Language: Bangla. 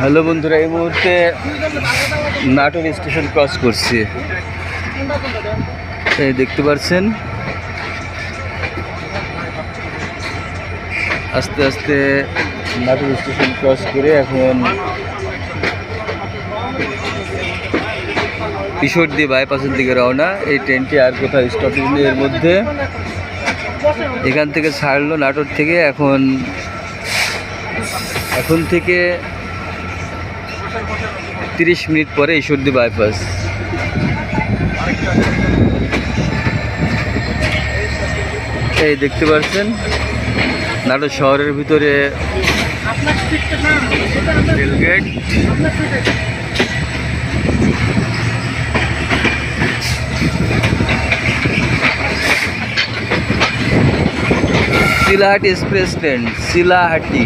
হ্যালো বন্ধুরা, এই মুহূর্তে নাটোর স্টেশন ক্রস করছি। এই দেখতে পাচ্ছেন? আস্তে আস্তে নাটোর স্টেশন ক্রস করে এখন কিশোরদি বাইপাসের দিকে রওনা। এই ট্রেনটি আর কোথাও স্টপেজ নেই এর মধ্যে। এখান থেকে ছাড়লো নাটোর থেকে। এখন এখন থেকে তিরিশ মিনিট পরে ঈশ্বরদী বাইপাস এই দেখতে পাচ্ছেন, নাটোর শহরের ভিতরে rail gate. Shilahati express train, Shilahati.